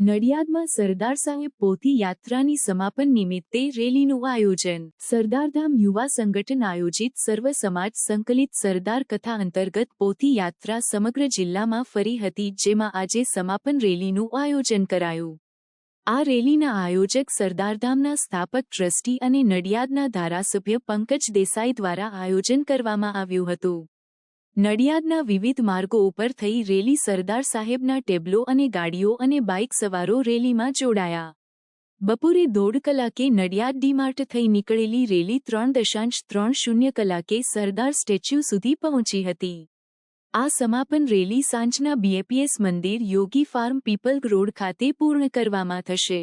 નડિયાદમાં સરદાર સાહેબ પોથી યાત્રાની સમાપન નિમિત્તે રેલીનું આયોજન. સરદારધામ યુવા સંગઠન આયોજિત સર્વ સમાજ સંકલિત સરદાર કથા અંતર્ગત પોથી યાત્રા સમગ્ર જિલ્લામાં ફરી હતી, જેમાં આજે સમાપન રેલીનું આયોજન કરાયું. આ રેલીના આયોજક સરદારધામના સ્થાપક ટ્રસ્ટી અને નડિયાદના ધારાસભ્ય પંકજ દેસાઈ દ્વારા આયોજન કરવામાં આવ્યું હતું. નડિયાદના વિવિધ માર્ગો ઉપર થઈ રેલી સરદાર સાહેબના ટેબ્લો અને ગાડીઓ અને બાઇક સવારો રેલીમાં જોડાયા. બપોરે દોઢ કલાકે નડિયાદ ડીમાર્ટ થઈ નીકળેલી રેલી ત્રણ દશાંશ ત્રણ શૂન્ય કલાકે સરદાર સ્ટેચ્યુ સુધી પહોંચી હતી. આ સમાપન રેલી સાંજના બીએપીએસ મંદિર યોગી ફાર્મ પીપલ રોડ ખાતે પૂર્ણ કરવામાં થશે.